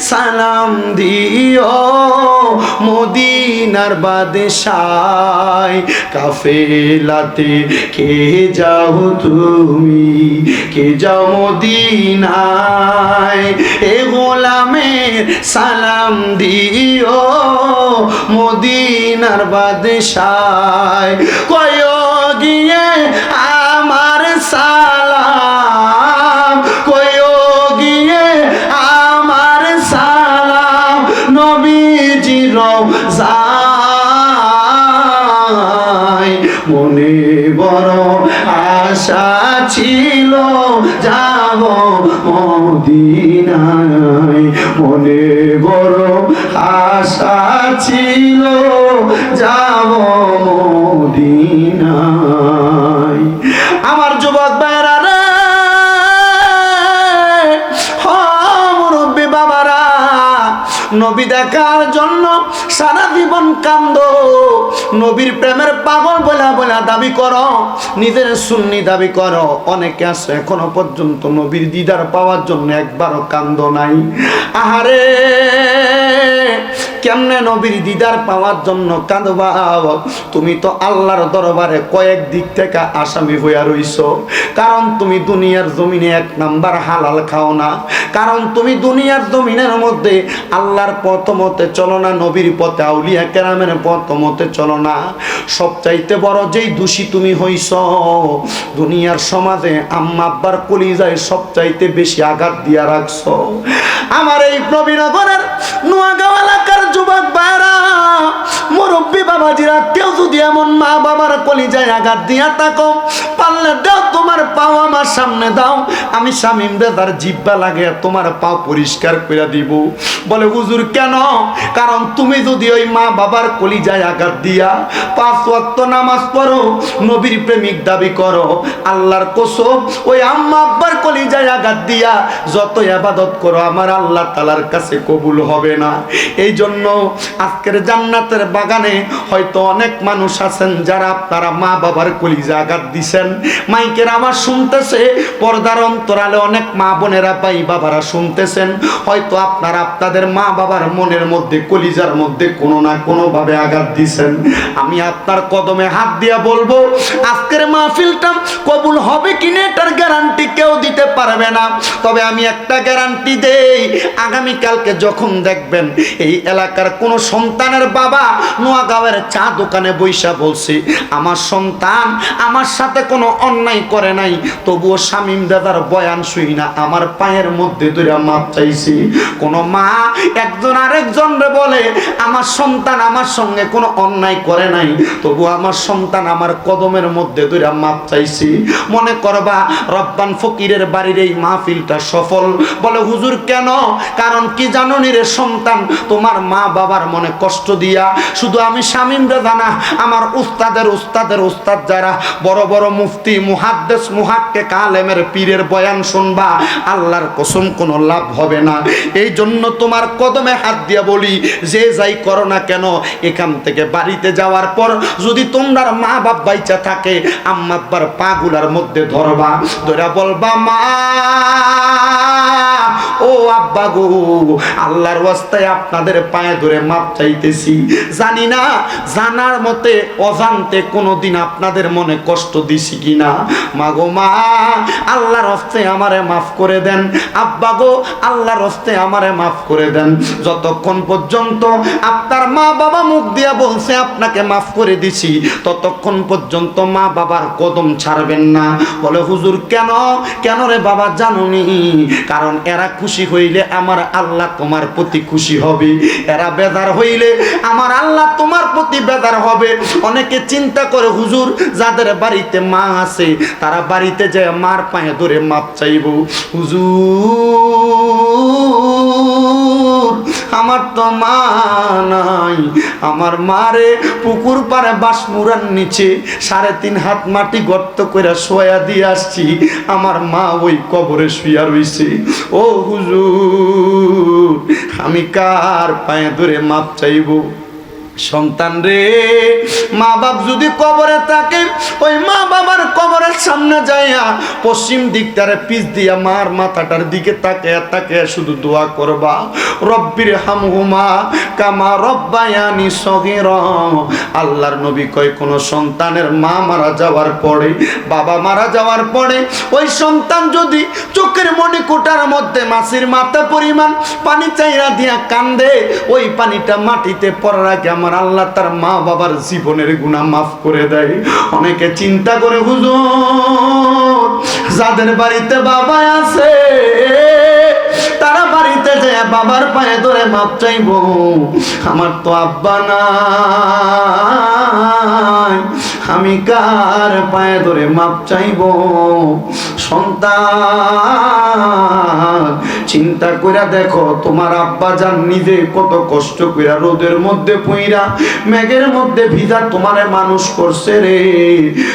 সালাম দিও মদিনার বাদশায় কাফেলাতে কে যাও তুমি? কে যাও মদিনায়? এ গোলামের সালাম দিও মদিনার বাদশায় কয় বড় আশা ছিল, যাব আমার যুবক ভাইরা রে মুরব্বী বাবারা, নবী দেখার জন্য সারা জীবন কান্দ। নবীর প্রেমের পাগল বলা বলা দাবি করো, নিজের সুন্নি দাবি করো। অনেকে আছে এখনও পর্যন্ত নবীর দিদার পাওয়ার জন্য একবারও কান্দ নাই। আহারে কেমনে নবীর দিদার পাওয়ার জন্য কাঁদবা? তুমি তো আল্লাহর দরবারে কয়েক দিক থেকে আসামি হইয়া রইছ। কারণ তুমি দুনিয়ার জমিনে এক নাম্বার হালাল খাও না। কারণ তুমি দুনিয়ার জমিনের মধ্যে আল্লাহর প্রথমতে চলো না, নবীর পথে আউলিয়া কেরামের প্রথমতে চলো না। সবচাইতে বড় যেই দোষী তুমি হইছ, দুনিয়ার সমাজে আম্মা আব্বার কলিজায় সবচাইতে বেশি আঘাত দিয়া রাখছ। আমার এই প্রবীণগরের নোয়াগাঁও এলাকার যুবক ভাইরা, মুরব্বী বাবাজিরা, কেউ যদি এমন মা বাবার কলিজায় আঘাত দিয়া থাকো, পারলে দেও তোমার পাও আমার সামনে দাও। আমি স্বামী বেদার জিব্বা লাগে তোমার পরিষ্কার করে দিব। বলে, হুজুর, কেন? কারণ তুমি যদি ওই মা বাবার কলিজায় আঘাত দিয়া পাঁচ নামাজ পড়ো, নবীর প্রেমিক দাবি করো, আল্লাহর কসম, ওই আম্মা আব্বার কলিজায় আঘাত দিয়া যত আবাদত করো, আমার আল্লাহ তালার কাছে কবুল হবে না। এই জন্য আজকের জান্নাতের বাগানে হয়তো অনেক মানুষ আছেন যারা আপনারা মা বাবার কলিজা আঘাত দিছেন। মাইকের আমার শুনতেছে, পর্দার অন্তরালে অনেক মা বোনেরা পাই বাবারা শুনতেছেন। হয়তো আপনারা আপনাদের মা বাবার মনের মধ্যে, কলিজার মধ্যে কোনো না কোনোভাবে আঘাত দিছেন। আমি আপনার কদমে হাত দিয়া বলব, আজকের মাহফিলটা কবুল হবে কিনা এটার গ্যারান্টি কেউ দিতে পারবে না। তবে আমি একটা গ্যারান্টি দেই, আগামীকালকে যখন দেখবেন এই এলাকার কোনো সন্তানের বাবা নোয়াগাঁওয়ের চা দোকানে বৈশা বলছে, আমার সন্তান আমার সাথে কোনো অন্যায় করে নাই, তবুও শামীম দাদার বয়ান শুই না, আমার পায়ের মধ্যে ধরে মাপ চাইছি। কোনো মা একজন আরেকজন বলে, আমার সন্তান আমার সঙ্গে কোনো অন্যায় করে নাই তবু আমার সন্তান আমার কদমের মধ্যে ধরে মাপ চাইছি। মনে করবা, রব্বান ফকিরের বাড়ির এই মাহফিলটা সফল। বলে, হুজুর, কেন? কারণ কি জানো রে সন্তান? তোমার মা বাবার মনে কষ্ট দিয়া, শুধু আমি শামীম রেজা না, আমার উস্তাদের উস্তাদের উস্তাদ যারা, বড় বড় মুফতি, মুহাদ্দেস, মুহাক্কে কালেমের পীরের বয়ান শুনবা, আল্লাহর কসম কোনো লাভ হবে না। এই জন্য তোমার কদমে হাত দিয়া বলি, যে যাই করো না কেন, এখান থেকে বাড়িতে যাওয়ার পর যদি তোমরা মা বাপ বাইচা থাকে আম্মা আব্বার পাগুলার মধ্যে ধরবা। ধরা বলবা মা। ও আব্বা গো, আল্লাহর ওয়াস্তায় আপনাদের পায়ে ধরে মাপ চাইতেছি। জানি না, জানার মতে অজান্তে কোনোদিন আপনাদের মনে কষ্ট দিছি কিনা। মা গো মা, আল্লাহর হস্তে আমারে মাফ করে দেন। আব্বা গো, আল্লাহর হস্তে আমারে মাফ করে দেন। যতক্ষণ পর্যন্ত আপনার মা বাবা মুখ দিয়া বলছে, আপনাকে মাফ করে দিছি, ততক্ষণ পর্যন্ত মা বাবার কদম ছাড়বেন না। বলে, হুজুর, কেন? কেন রে বাবা, জানুনি? কারণ এরা খুশি হইলে আমার আল্লাহ তোমার প্রতি খুশি হবে। এরা বেদার হইলে আমার আল্লাহ তোমার প্রতি বেদার হবে। অনেকে চিন্তা করে, হুজুর, যাদের বাড়িতে মা আছে, তারা বাড়িতে যায় মার পায়ে ধরে মাপ চাইব। হুজুর আমার তো মা নাই। আমার মারে পুকুর পাড়ে বাসমুরার নিচে সাড়ে তিন হাত মাটি গর্ত করে শোয়া দিয়ে আসছি। আমার মা ওই কবরে শুয়া রয়েছে ও হুজুর, আমি কার পায়ে ধরে মাপ চাইব? সন্তান রে, মা বাপ যদি কবরে থাকে, ওই মা বাবার কবরের সামনে যাইয়া পশ্চিম দিকটারে পিস দিয়া মার মাথাটার দিকে তাকে তাকে শুধু দোয়া করবা। রব্বির হামহুমা কামা রব্বায়ানি সগির। আল্লাহর নবী কয়, কোন সন্তানের মা মারা যাওয়ার পরে, বাবা মারা যাওয়ার পরে, ওই সন্তান যদি চোখের মনে কোটার মধ্যে মাছের মাথা পরিমাণ পানি চাইরা দিয়া কান্দে, ওই পানিটা মাটিতে পড়ার আগে আমার আল্লাহ তার মা বাবার জীবনের গুণা মাফ করে দেয়। অনেকে চিন্তা করে, হুজুর, যাদের বাড়িতে বাবা আছে, তারা বাড়িতে যে বাবার পায়ে ধরে মাপ চাইব। আমার তো আব্বা নাই। আমি কার পায়ে ধরে মাপ চাইব? সন্তান, চিন্তা কইরা দেখো, তোমার আব্বা যান নিজে কত কষ্ট কইরা রোদের মধ্যে পুইরা, মেঘের মধ্যে ভিজা তোমারে মানুষ করছে রে।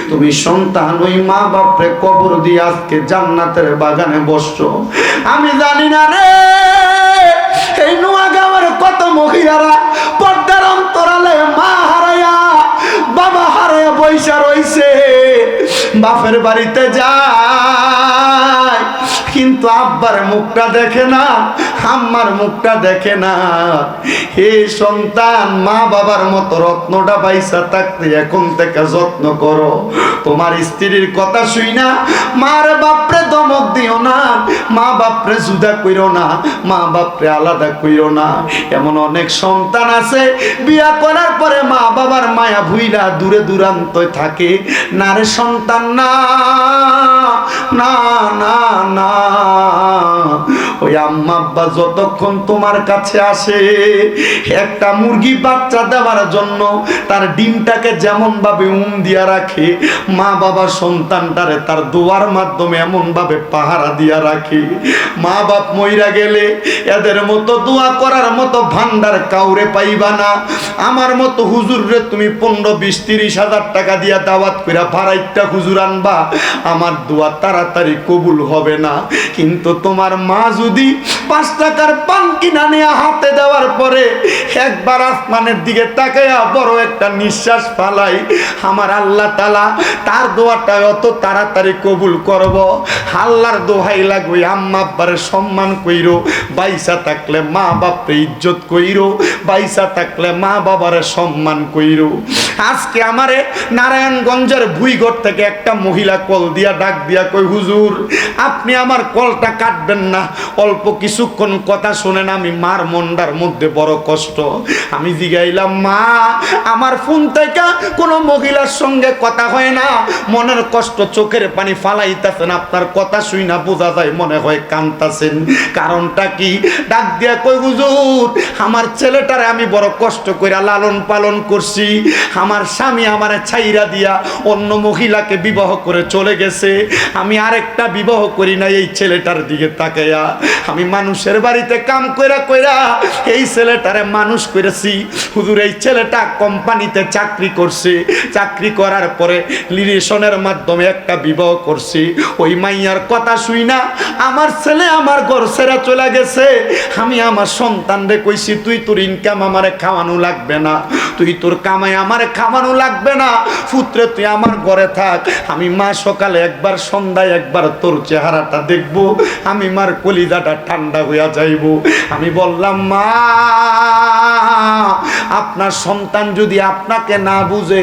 তুমি সন্তান, ওই মা বাপরে কবর দিয়ে আজকে জান্নাতের বাগানে বসছো। আমি জানি না রে, এই নোয়াগাঁওয়ের কত মহিলারা পর্দার অন্তরালে মা বৈশা রইছে, বাপের বাড়িতে যায়। কিন্তু আব্বার মুখটা দেখে না, আম্মার মুখটা দেখে না। হে সন্তান, মা বাবার মতো রত্নটা পাইসা থাকতে এখন থেকে যত্ন করো। তোমার স্ত্রীর কথা শুই না মার বাপরে দমক দিও না। মা বাপরে জুদা কইরো না, মা বাপরে আলাদা কইরো না। এমন অনেক সন্তান আছে, বিয়া করার পরে মা বাবার মায়া ভুইরা দূরে দূরান্ত থাকে। না রে সন্তান, না না না না। ওই আম্মা আব্বা যতক্ষণ তোমার কাছে আসে, একটা মুরগি বাচ্চা দেওয়ার জন্য তার ডিমটাকে যেমন ভাবে উম দিয়া রাখে, মা বাবা সন্তানটারে তার দোয়ার মাধ্যমে এমন ভাবে পাহারা দিয়া রাখে। মা বাপ মইরা গেলে এদের মতো দোয়া করার মতো ভান্ডার কাউরে পাইবা না। আমার মতো হুজুর রে তুমি পনেরো, বিশ, তিরিশ হাজার টাকা দিয়া দাওয়াত কইরা ভাড়াইটা হুজুর আনবা, আমার দোয়া তাড়াতাড়ি কবুল হবে না। কিন্তু তোমার মা যদি পাঁচ টাকার পান কিনা নিয়ে হাতে দেওয়ার পরে একবার আসমানের দিকে তাকাইয়া বড় একটা নিঃশ্বাস ফালাই, আমার আল্লাহ তালা তার দোয়াটা অত তাড়াতাড়ি কবুল করব। আল্লাহর দোহাই লাগবে, আম্মা আব্বারে সম্মান কইরো, বাইসা থাকলে মা বাপরে ইজ্জত কইরো, বাইসা থাকলে মা বাবারে সম্মান কইরো। আজকে আমারে নারায়ণগঞ্জের ভুইগড় থেকে একটা মহিলা কল দিয়া ডাক দিয়া কই হুজুর, আপনি আমার কলটা কাটবেন না, অল্প কিছুক্ষণ কথা শুনেন, আমি মার মন্ডার মধ্যে বড় কষ্ট। আমি জিগাইলাম, মা, আমার ফোন থেকে কোনো মহিলার সঙ্গে কথা হয় না, মনের কষ্ট চোখের পানি ফালাইতেছেন, আপনার কথা শুই না, বোঝা যায়, মনে হয় কান্তাছেন। কারণটা কি? ডাক দিয়া কই হুজুর, আমার ছেলেটারে আমি বড় কষ্ট কইরা লালন পালন করছি। আমার স্বামী আমারে ছাইরা দিয়া অন্য মহিলাকে বিবাহ করে চলে গেছে। আমি আরেকটা বিবাহ করি না এই ছেলেটার দিকে তাকাইয়া। আমি মানুষের বাড়িতে কাম কইরা কইরা এই ছেলেটারে মানুষ করেছি হুজুর, এই ছেলেটা কোম্পানিতে চাকরি করছে। চাকরি করার পরে লিরেশনের মাধ্যমে একটা বিবাহ করছি। ওই মাইয়ার কথা শুই না। আমার ছেলে আমার ঘর ছেড়ে চলে গেছে। আমি আমার সন্তান সন্তানরে কইছি, তুই তোর ইনকাম আমারে খাওয়ানো লাগবে না। তুই তোর কামাই আমারে খাওয়ানো লাগবে না। পুত্রে, তুই আমার ঘরে থাক। আমি মা সকালে একবার, সন্ধ্যায় একবার তোর চেহারাটা দেখব। আমি মার কলিজাটা ঠান্ডা হইয়া যাইব। আমি বললাম, মা, আপনার সন্তান যদি আপনাকে না বুঝে,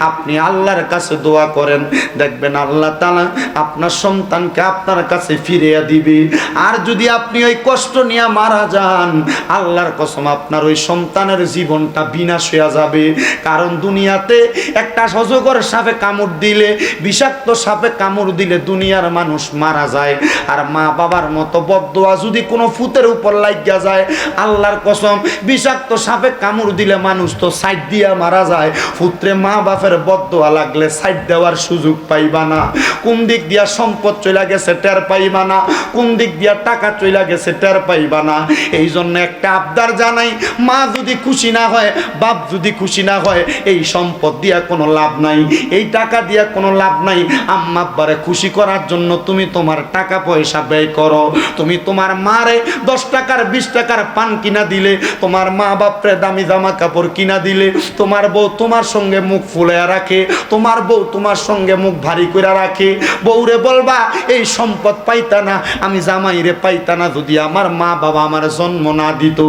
আপনি আল্লাহর কাছে দোয়া করেন। দেখবেন আল্লাহ তালা আপনার সন্তানকে আপনার কাছে ফিরিয়ে দিবে। আর যদি আপনি ওই কষ্ট নিয়ে মারা যান, আল্লাহর কসম আপনার ওই সন্তানের জীবনটা বিনাশ হয়ে যাবে। কারণ দুনিয়াতে একটা সজগর সাপে কামড় দিলে, বিষাক্ত সাপে কামড় দিলে দুনিয়ার মানুষ মারা যায়। আর মা বাবার মতো বদোয়া যদি কোনো ফুতের উপর লাগিয়া যায়, আল্লাহর কসম বিষাক্ত সাপে কামড় দিলে মানুষ তো সাইড দিয়া মারা যায়। পুত্রে মা বাপের বদোয়া লাগলে সাইড দেওয়ার সুযোগ পাইবা না। কোন দিক দিয়া সম্পদ চলে গেছে, টের পাইবা না। কোন দিক দিয়া টাকা চলে গেছে, টের পাইবা না। এই জন্য একটা আবদার জানাই, মা যদি খুশি না হয়, বাপ যদি খুশি না হয়, এই সম্পদ দিয়া কোনো লাভ নাই। এই টাকা দিয়া কোনো লাভ নাই। আম্মা আব্বারে খুশি করার জন্য তুমি তোমার টাকা পয়সা ব্যয় করো। তুমি তোমার মারে দশ টাকার, বিশ টাকার পান কিনা দিলে, তোমার মা বাপরে দামি জামা কাপড় কিনা দিলে, তোমার বউ তোমার সঙ্গে মুখ ফুলে রাখে, তোমার বউ তোমার সঙ্গে মুখ ভারী করে রাখে। বউরে বলবা এই সম্পদ পাইতা না, আমি জামাইরে পাইতা না, যদি আমার মা বাবা আমার জন্ম না দিত।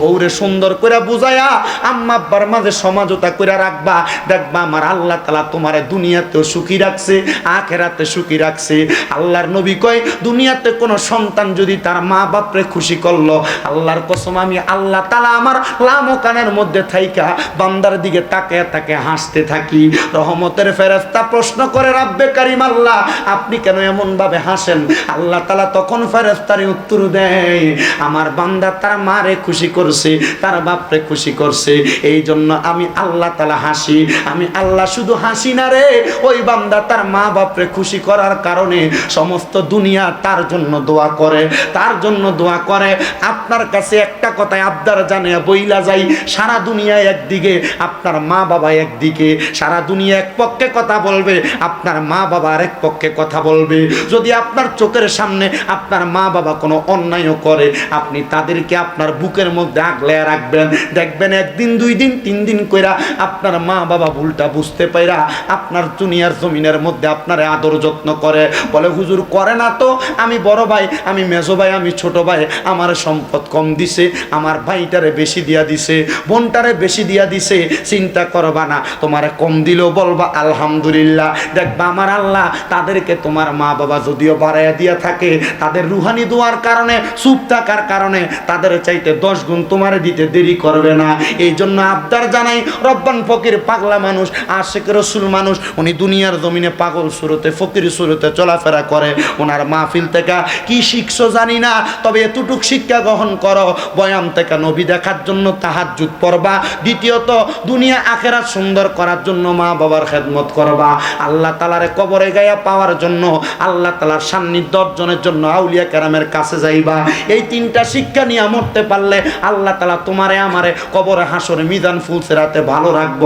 বউরে সুন্দর করে বুঝায়া, আম্মা আব্বার মাঝে সমাজতা করে রাখবা। দেখবা আমার আল্লাহ তালা তোমারে দুনিয়াতেও সুখী রাখছে, আখেরাতে সুখী রাখছে। আল্লাহর নবী কয়, দুনিয়াতে কোনো সন্তান যদি তার মা বাপরে খুশি করল, আল্লাহর কসম আমি আল্লাহ তালা আমার লামো কানের মধ্যে থাইকা বান্দার দিকে তাকে তাকে হাসতে থাকি। রহমতের ফেরেস্তা প্রশ্ন করে, রাব্বে কারিম আল্লাহ, আপনি কেন এমন ভাবে হাসেন, আল্লাহ তালা তখন ফেরেস্তারে উত্তর দেয়, আমার বান্দা তার মারে খুশি করছে, তার বাপরে খুশি করছে এই জন্য আমি আল্লাহ তালা হাসি, আমি আল্লাহ শুধু হাসি না রে, ওই বান্দা তার মা বাপরে খুশি করার কারণে সমস্ত দুনিয়া তার জন্য দোয়া করে, তার জন্য দোয়া করে। আপনার কাছে একটা কথায় আবদার জানে বইলা যাই, সারা দুনিয়া একদিকে, আপনার মা বাবা একদিকে, সারা দুনিয়া এক পক্ষে কথা বলবে, আপনার মা বাবা আরেক পক্ষে কথা বলবে। যদি আপনার চোখের সামনে আপনার মা বাবা কোনো অন্যায়ও করে, আপনি তাদেরকে আপনার বুকের মধ্যে আগলে রাখবেন। দেখবেন একদিন, দুই দিন, তিন দিন কইরা আপনার মা বাবা ভুলটা বুঝতে পাইরা আপনার দুনিয়ার জমিনের মধ্যে আপনার আদর যত্ন করে। বলে, হুজুর, করে না তো। আমি বড় ভাই, আমি মেজো ভাই, আমি ছোট ভাই। আমার সম্পদ কম দিছে, আমার ভাইটারে বেশি দিয়া দিছে, বোনটারে বেশি দিয়া দিছে, চিন্তা করবা না। তোমারে কম দিলেও বলবা, আলহামদুলিল্লাহ। দেখবা, আমার আল্লাহ তাদেরকে তোমার মা বাবা যদিও বাড়াইয়া দিয়া থাকে, তাদের রুহানি দোয়ার কারণে, চুপ থাকার কারণে, তাদের চাইতে দশ গুণ তোমারে দিতে দেরি করবে না। এই জন্য আবদার জানাই, রব্বান ফকির পাগলা মানুষ, আশেক রসুল মানুষ, উনি দুনিয়ার জমিনে পাগল সুরতে, ফকির সুরতে চলাফেরা করে। ওনার মাহফিল থেকে কি শিখছো জানি না, তবে এতটুক শিক্ষা গ্রহণ করো, বয়াম থেকে নবী দেখার জন্য তাহাজ্জুদ পড়বা, দ্বিতীয়ত, দুনিয়া আখেরাত সুন্দর করার জন্য মা বাবার খেদমত করবা। আল্লাহ তালারে কবরে গায়া পাওয়ার জন্য আল্লাহ তালার সান্নিধ্য অর্জনের জন্য আউলিয়া কেরামের কাছে যাইবা। এই তিনটা শিক্ষা নিয়ে মরতে পারলে আল্লাহ তালা তোমারে আমারে কবরে হাসরে মিজান ফুলসে রাতে ভালো রাখব।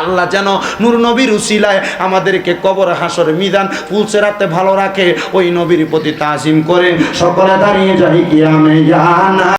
আল্লাহ যেন নূর নবীর উসিলায় আমাদেরকে কবর হাসর মিজান ফুলসে রাতে ভালো রাখে, ওই নবীর প্রতি তাজিম করে সকলে দাঁড়িয়ে যাই কি আমি জানা